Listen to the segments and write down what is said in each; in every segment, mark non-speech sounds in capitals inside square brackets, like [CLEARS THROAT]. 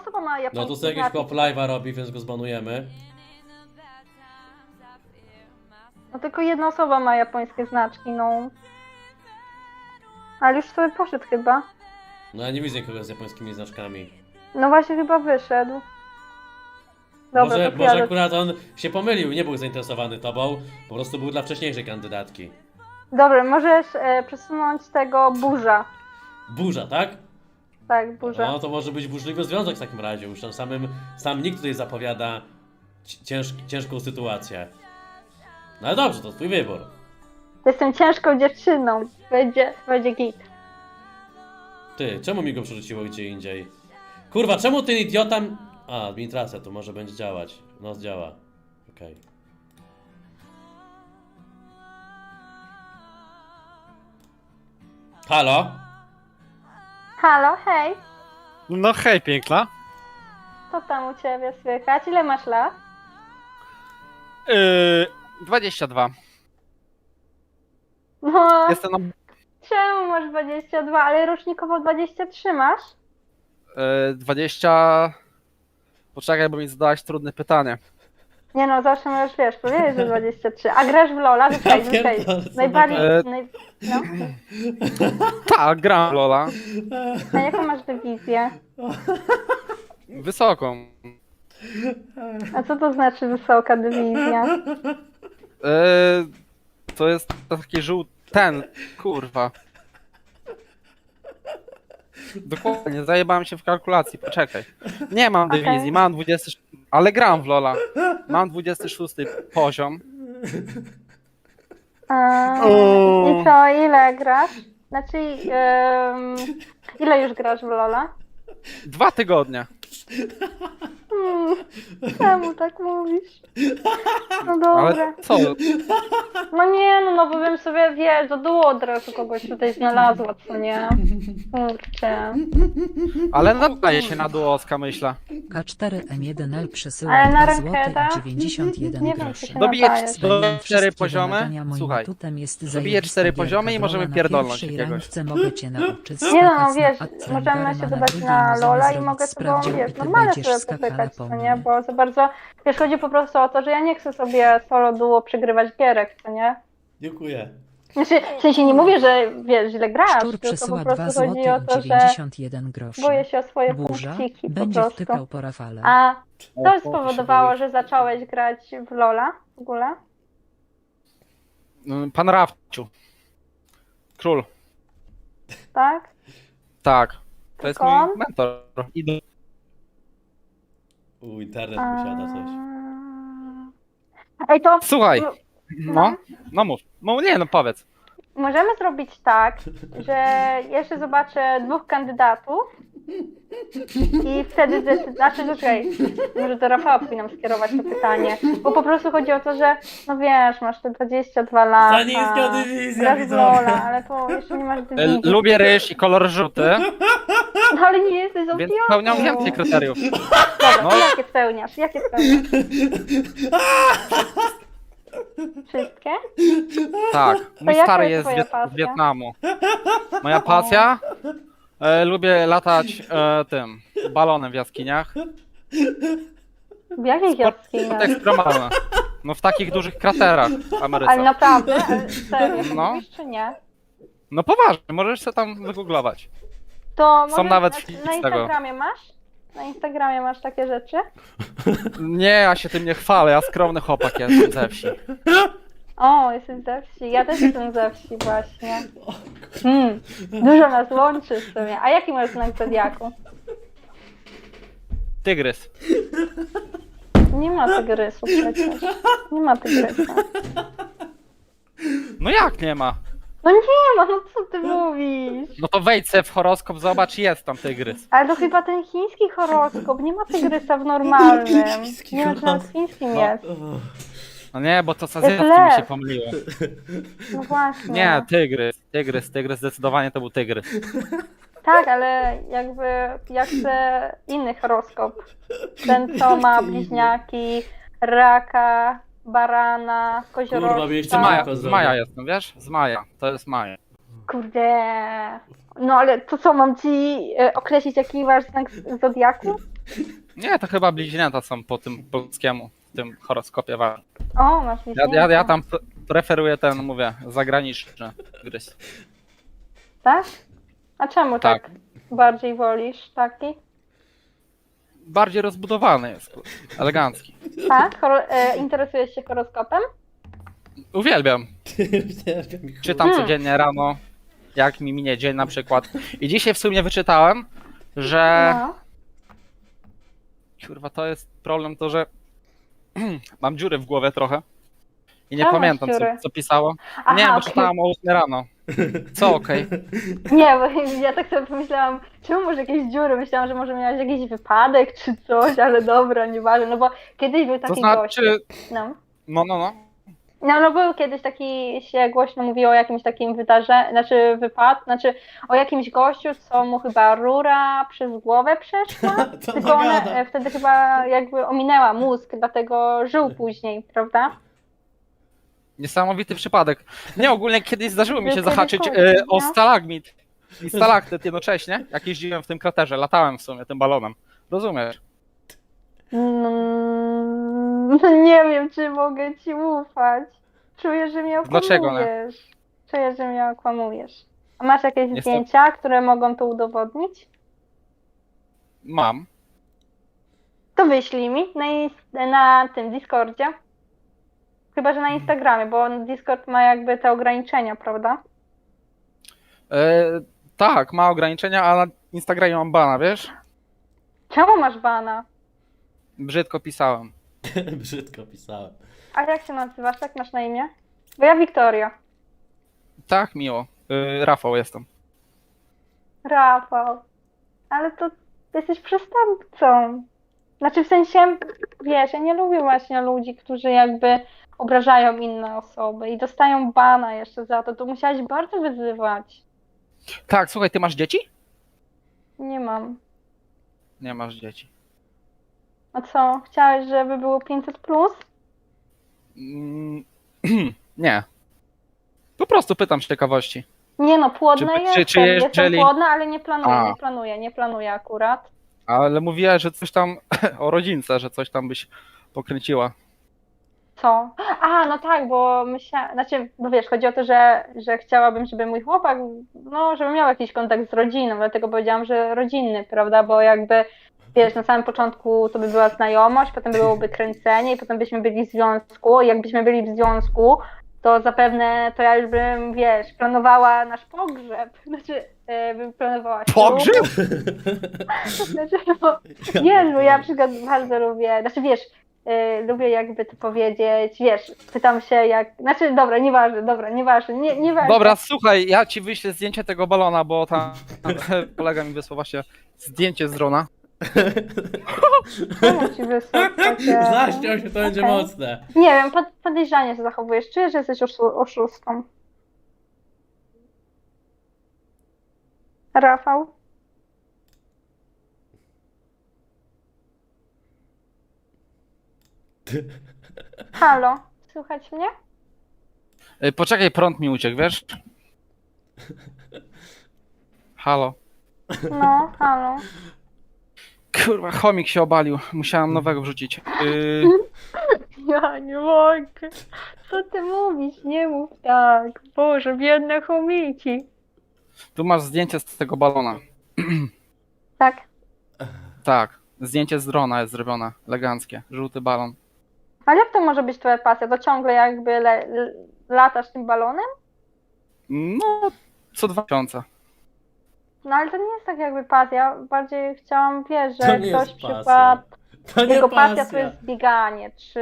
osoba ma No to sobie jakiś chłop live'a robi, więc go zbanujemy. No tylko jedna osoba ma japońskie znaczki, no. Ale już sobie poszedł chyba. No ja nie widzę nikogo z japońskimi znaczkami. No właśnie chyba wyszedł. Dobra, może, to może jadę. akurat on się pomylił, nie był zainteresowany tobą, po prostu był dla wcześniejszej kandydatki. Dobra, możesz e, przesunąć tego burza. Burza, tak? Tak, burza. No to może być burzliwy związek w takim razie. Już tam samym, sam nikt tutaj zapowiada ci- cięż, ciężką sytuację. No ale dobrze, to twój wybór. Jestem ciężką dziewczyną. Będzie, będzie git. Ty, czemu mi go przerzuciło gdzie indziej? Kurwa, czemu ten idiota... A, administracja, to może będzie działać. No, działa. Okej. Halo? Halo, hej. No hej, piękna. Co tam u ciebie słychać? Ile masz lat? Yy, 22. No, Jestem na czemu masz 22, ale rocznikowo 23 masz? yy, 20... Poczekaj, bo mi zadałaś trudne pytanie. Nie no, zawsze możesz, wiesz, powiedzieć, że 23. A grasz w Lola? Pierdolę, co Najbardziej, E- naj... no. Tak, gram w Lola. A jaką masz dywizję? Wysoką. A co to znaczy wysoka dywizja? Yy, to jest taki żółty... Ten, kurwa. Dokładnie, zajebałem się w kalkulacji, poczekaj. Nie mam dywizji, mam 20... Ale gram w Lola. Mam 26 poziom. A, O. I co, ile grasz? Znaczy, em, ile już grasz w Lola? Dwa tygodnie. Hmm, [LAUGHS] czemu tak mówisz? No Ale dobra. co? No nie, no, no bo bym sobie, wiesz, do duo od razu kogoś tutaj znalazła, co nie? Kurczę. Ale nadaje się na duoska, myślę. K4M1L przesyła Ale na 2 zł rankeda? i 91 Nie wiem, groszy. czy się Dobiję nadajesz. do Spełniam cztery wszystkie poziomy. wymagania, moim Słuchaj. atutem jest Dobiję cztery poziomy i możemy. Na pierdolnąć pierwszej jakiegoś. randce mogę cię nauczyć [LAUGHS] Nie no, skakać wiesz, na możemy się na dodać drugiej na Lola i mogę sobie, sprawdzian wiesz, i ty normalnie będziesz sobie skakała popykać, po co nie? Bo za bardzo, wiesz, chodzi po prostu o to, że ja nie chcę sobie solo duo przegrywać gierek, co nie? Dziękuję. Znaczy, w sensie nie mówię, że wiesz, źle grasz, Szczur tylko po przesyła 2 prostu chodzi o to, że 91 groszy. boję się o swoje Burza punkciki po będzie prostu. wtykał po Rafale. A co spowodowało, że zacząłeś grać w Lola w ogóle? boję. Pan Rafciu. Król. Tak? Tak. To jest On? mój mentor. Idol. U, internet posiada coś. A- Ej, to Słuchaj. No. No, no mów. No nie, no powiedz. możemy zrobić tak, [LAUGHS] że jeszcze zobaczę dwóch kandydatów i wtedy znaczy czekaj, może do Rafała powinnam skierować to pytanie, bo po prostu chodzi o to, że no wiesz, masz te 22 lata, Za niska dywizja, grasz w widzowie. Lola, ale to jeszcze nie masz E, dywizji, Lubię ryż i kolor żółty, no, ale nie jesteś więc spełniam więcej kryteriów. Dobra, No. jakie spełniasz? Jakie spełniasz? Wszystkie? Tak. Mój jaka stary jest jest z, twoja Wiet- pasja? z Wietnamu. Moja pasja? E, lubię latać e, tym balonem w jaskiniach. W jakich jaskiniach? Ekstremalne. No w takich dużych kraterach w Ale Ameryce. naprawdę? Ale Serio, to [LAUGHS] No. mówisz czy nie? No poważnie, możesz sobie tam wygooglować. To Są może nawet na, na z tego. Instagramie masz? Na Instagramie masz takie rzeczy? Nie, ja się tym nie chwalę, ja skromny chłopak jestem ze wsi. O, jesteś ze wsi. Ja też jestem ze wsi właśnie. Hmm, dużo nas łączy w sumie. A jaki masz znak zodiaku? Tygrys. Nie ma tygrysu przecież. Nie ma tygrysa. No jak nie ma? No nie ma, no co ty mówisz? No to wejdź se w horoskop, zobacz, jest tam tygrys. Ale to chyba ten chiński horoskop. Nie ma tygrysa w normalnym. Chiński Nie wiem, czy nawet w horoskop. chińskim jest. No nie, bo to z jest azjatkim mi się lew. pomyliło. [LAUGHS] No właśnie. Nie, tygrys, tygrys, tygrys, zdecydowanie to był tygrys. Tak, ale jakby ja chcę inny horoskop. Ten, co [LAUGHS] ma bliźniaki, raka, barana, koziorożca. Kurwa, Z maja, z maja jestem, wiesz? Z maja, to jest maja. Kurde. No ale to co, mam ci e, określić jaki masz znak z- zodiaku? Nie, to chyba bliźnięta są po tym polskiemu, w tym horoskopie. wa- O, masz Ja, ja, ja tam pre- preferuję ten, mówię, zagraniczny gryz. Tak? A czemu tak, Tak. bardziej wolisz taki? Bardziej rozbudowany jest, elegancki. Tak? Horo- e, interesujesz się horoskopem? Uwielbiam. [LAUGHS] Czytam Hmm. codziennie rano, jak mi minie dzień na przykład. I dzisiaj w sumie wyczytałem, że... No. Kurwa, to jest problem to, że [CLEARS THROAT] mam dziury w głowie trochę. I nie Czemu pamiętam, co, dziury? co pisało. Aha, nie, bo okej. czytałem o 8 rano. Co [LAUGHS] okej? Nie, bo [LAUGHS] ja tak sobie pomyślałam, czemu może jakieś dziury? Myślałam, że może miałeś jakiś wypadek czy coś, ale dobra, nieważne, no bo kiedyś był To taki gość. znaczy... No. No, no, no. No, no był kiedyś taki, się głośno mówiło o jakimś takim wydarzeniu, znaczy wypad, znaczy o jakimś gościu, co mu chyba rura przez głowę przeszła, [LAUGHS] tylko ona gada? e, wtedy chyba jakby ominęła mózg, dlatego żył później, prawda? Niesamowity przypadek. Nie, ogólnie kiedyś zdarzyło mi się kiedyś zahaczyć kogoś, e, o no. stalagmit i stalaktyt jednocześnie, jak jeździłem w tym kraterze, latałem w sumie tym balonem. Rozumiesz? Mm, [LAUGHS] nie wiem, czy mogę ci ufać. Czuję, że mnie Dlaczego nie? okłamujesz. Czuję, że mnie okłamujesz. A masz jakieś Niestety. zdjęcia, które mogą to udowodnić? Mam. To wyślij mi na, ins- na tym Discordzie. Chyba, że na Instagramie, bo Discord ma jakby te ograniczenia, prawda? E, tak, ma ograniczenia, a na Instagramie mam bana, wiesz? Czemu masz bana? Brzydko pisałem. [LAUGHS] Brzydko pisałem. A jak się nazywasz? Jak masz na imię? Bo ja Wiktoria. Tak, miło. E, Rafał jestem. Rafał. Ale to jesteś przestępcą. Znaczy w sensie, wiesz, ja nie lubię właśnie ludzi, którzy jakby obrażają inne osoby i dostają bana jeszcze za to. To musiałaś bardzo wyzywać. Tak, słuchaj, ty masz dzieci? Nie mam. Nie masz dzieci. A co? Chciałeś, żeby było 500 plus? Mm, [CLEARS THROAT] nie. Po prostu pytam z ciekawości. Nie no, płodna Czy- czy- czy Jestem jeżeli- płodna, ale nie planuję, A. nie planuję, nie planuję akurat. Ale mówiła, że coś tam [CLEARS THROAT] o rodzince, że coś tam byś pokręciła. Co? A, no tak, bo myślałam, znaczy, bo wiesz, chodzi o to, że, że chciałabym, żeby mój chłopak, no, żeby miał jakiś kontakt z rodziną, dlatego powiedziałam, że rodzinny, prawda, bo jakby, wiesz, na samym początku to by była znajomość, potem byłoby [LAUGHS] kręcenie i potem byśmy byli w związku i jakbyśmy byli w związku, to zapewne to ja już bym, wiesz, planowała nasz pogrzeb, [LAUGHS] znaczy, e, bym planowała ślub. Pogrzeb? [LAUGHS] Znaczy, no, Jezu, ja przykład bardzo lubię, znaczy wiesz, y, lubię jakby to powiedzieć, wiesz, pytam się jak, znaczy dobra, nieważne, dobra, nieważne, nie, nieważne. Dobra, słuchaj, ja ci wyślę zdjęcie tego balona, bo tam kolega mi wysłał właśnie zdjęcie z drona. [LAUGHS] Czemu ci wysłać takie... [LAUGHS] Zaściął się, to będzie Okej. mocne. Nie wiem, pod, podejrzanie się zachowujesz, czujesz, że jesteś oszu- oszustą. Rafał? [LAUGHS] Halo, słychać mnie? Y, Poczekaj, prąd mi uciekł, wiesz? Halo. No, halo. Kurwa, chomik się obalił. Musiałem nowego wrzucić. Y, [LAUGHS] Ja nie mogę. Co ty mówisz? Nie mów tak. Boże, biedne chomiki. tu masz zdjęcie z tego balona. [CLEARS THROAT] Tak. Tak, zdjęcie z drona jest zrobione. Eleganckie. Żółty balon. Ale jak to może być twoja pasja? To ciągle jakby le, l- latasz tym balonem? No, co dwa miesiące. No ale to nie jest tak jakby pasja. Bardziej chciałam, wiesz, To że nie ktoś jest pasja. przykład... To nie Jego pasja pasja. to jest bieganie, czy...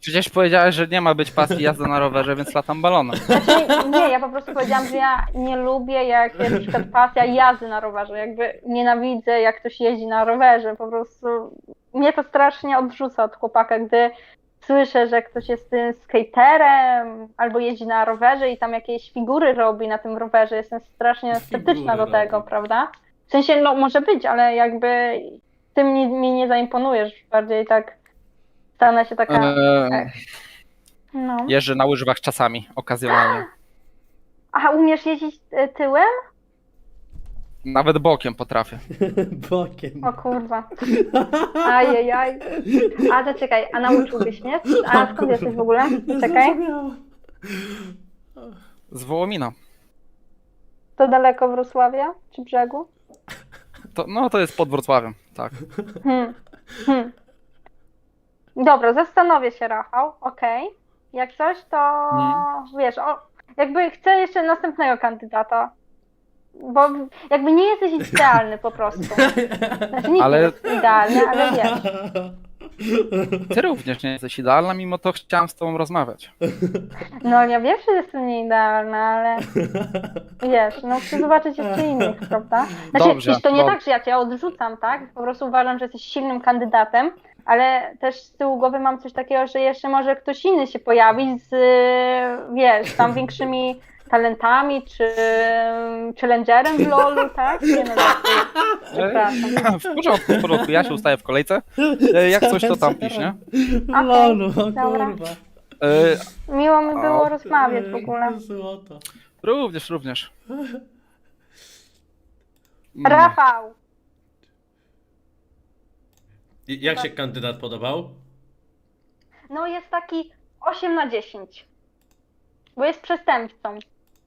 Przecież powiedziałeś, że nie ma być pasji jazdy na rowerze, więc latam balonem. Znaczy, nie, ja po prostu powiedziałam, że ja nie lubię, jak jest na przykład pasja jazdy na rowerze. Jakby nienawidzę, jak ktoś jeździ na rowerze. Po prostu mnie to strasznie odrzuca od chłopaka, gdy słyszę, że ktoś jest tym skaterem albo jeździ na rowerze i tam jakieś figury robi na tym rowerze. Jestem strasznie Figury sceptyczna do tego, robi. prawda? W sensie, no może być, ale jakby tym mi, mi nie zaimponujesz. Bardziej tak stanę się taka. Eee, No. jeżdżę na łyżwach czasami, okazjonalnie. A umiesz jeździć e, tyłem? Nawet bokiem potrafię. [LAUGHS] Bokiem. O kurwa. Ajajaj. A to czekaj, a nauczyłbyś mnie? A skąd jesteś w ogóle? Czekaj. Z Wołomina. To daleko Wrocławia? Czy brzegu? To, no to jest pod Wrocławiem, tak. Hmm. Hmm. Dobra, zastanowię się, Rafał. Okej. Jak coś, to wiesz, o, jakby chcę jeszcze następnego kandydata. Bo jakby nie jesteś [LAUGHS] idealny po prostu. Znaczy nikt Ale- nie jest idealny, ale wiesz. [LAUGHS] Ty również nie jesteś idealna, mimo to chciałam z tobą rozmawiać. No ja wiem, że jestem nieidealna, ale [LAUGHS] wiesz, no chcę zobaczyć jeszcze innych, prawda? Znaczy, Dobrze, przecież to nie dob- tak, że ja cię odrzucam, tak? Po prostu uważam, że jesteś silnym kandydatem, ale też z tyłu głowy mam coś takiego, że jeszcze może ktoś inny się pojawić z, wiesz, tam większymi talentami, czy challengerem w LoLu, tak? Nie no. W porządku, w porządku, ja się ustaję w kolejce. E, Jak coś, to tam pisz, nie? Lolu, o dobra. kurwa. E, Miło mi było O, rozmawiać w ogóle. Złoto. Również, również. No. Rafał! I- Jak się kandydat podobał? No jest taki 8 na 10. Bo jest przestępcą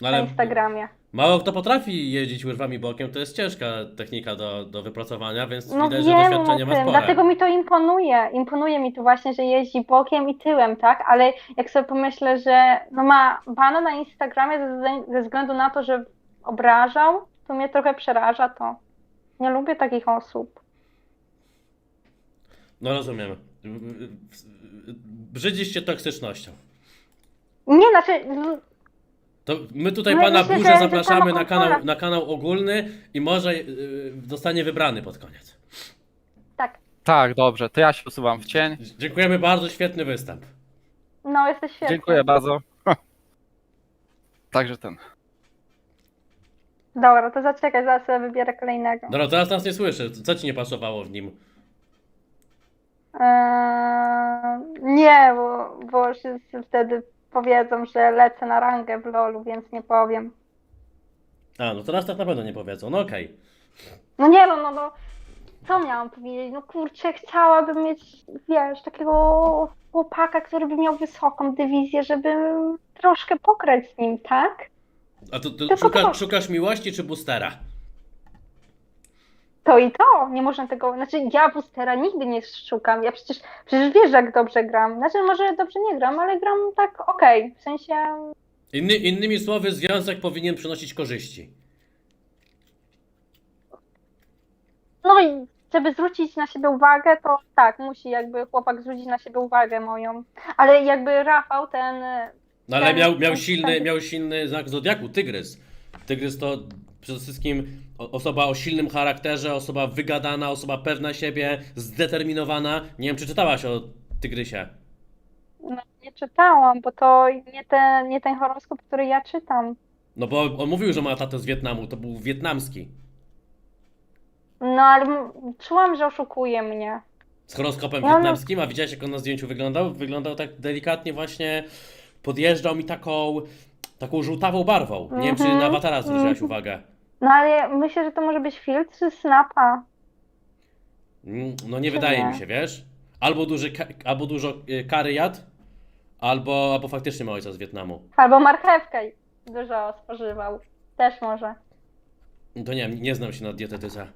na ale Instagramie. mało kto potrafi jeździć łyżwami bokiem, to jest ciężka technika do, do wypracowania, więc No widać, że wiem o doświadczenie ma spore. dlatego mi to imponuje. Imponuje mi to właśnie, że jeździ bokiem i tyłem, tak? Ale jak sobie pomyślę, że no ma bana na Instagramie ze, ze względu na to, że obrażał, to mnie trochę przeraża to. Nie lubię takich osób. No rozumiem. Brzydzisz się toksycznością. Nie, znaczy, l- To my tutaj No, pana myślę, Burzę że zapraszamy na kanał, na kanał ogólny i może yy, zostanie wybrany pod koniec. tak, Tak, dobrze, to ja się usuwam w cień. Dziękujemy bardzo, świetny występ. no jesteś świetny. Dziękuję bardzo. [LAUGHS] Także ten. Dobra, to zaczekaj, zaraz sobie wybiorę kolejnego. Dobra, teraz nas nie słyszy. Co ci nie pasowało w nim? Eee, nie, bo, bo wszyscy wtedy powiedzą, że lecę na rangę w LoLu, więc nie powiem. A, no teraz tak na pewno nie powiedzą. No okej. No nie no, no, no, co miałam powiedzieć? No kurczę, chciałabym mieć, wiesz, takiego chłopaka, który by miał wysoką dywizję, żeby troszkę pograć z nim, tak? A to, to Tylko szuka, to. szukasz miłości czy boostera? To i to, nie można tego, znaczy ja boostera nigdy nie szukam, ja przecież, przecież wiesz jak dobrze gram, znaczy może dobrze nie gram, ale gram tak okej, w sensie, Inny, innymi słowy, związek powinien przynosić korzyści. no i żeby zwrócić na siebie uwagę, to tak, musi jakby chłopak zwrócić na siebie uwagę moją, ale jakby Rafał ten, No ale Tak, miał, miał, silny, tak. miał silny znak zodiaku, tygrys. Tygrys to przede wszystkim osoba o silnym charakterze, osoba wygadana, osoba pewna siebie, zdeterminowana. Nie wiem, czy czytałaś o tygrysie. no nie czytałam, bo to nie ten, nie ten horoskop, który ja czytam. No bo on mówił, że ma tatę z Wietnamu, to był wietnamski. No ale m- czułam, że oszukuje mnie. Z horoskopem Ja no- wietnamskim, a widziałeś jak on na zdjęciu wyglądał? Wyglądał tak delikatnie właśnie, podjeżdżał mi taką, taką żółtawą barwą. Nie wiem, czy Mhm, na awatara zwróciłaś mhm. uwagę. No ale myślę, że to może być filtr czy snapa. Mm, No nie wydaje mi się, wiesz? Albo, duży, ka- albo dużo y, kary jadł, albo, albo faktycznie ma ojca z Wietnamu. Albo marchewkę dużo spożywał. Też może. To nie wiem, nie znam się na dietetyce.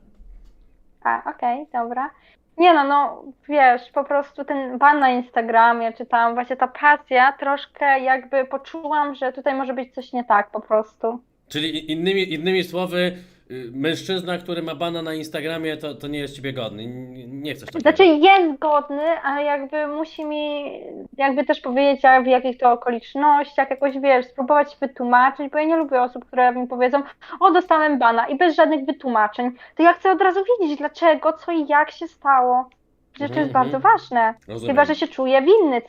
A, okej, dobra. Nie no, no wiesz, po prostu ten ban na Instagramie, czy tam właśnie ta pasja, troszkę jakby poczułam, że tutaj może być coś nie tak po prostu. Czyli innymi, innymi słowy, y, mężczyzna, który ma bana na Instagramie, to, to nie jest ciebie godny. N- Nie chcesz takiego. Znaczy jest godny, ale jakby musi mi jakby też powiedzieć, w jakich to okolicznościach, jakoś wiesz, spróbować wytłumaczyć, bo ja nie lubię osób, które mi powiedzą, o dostałem bana i bez żadnych wytłumaczeń. To ja chcę od razu wiedzieć, dlaczego, co i jak się stało. Przecież to Mhm, jest bardzo mhm. ważne. Rozumiem. Chyba, że się czuję winny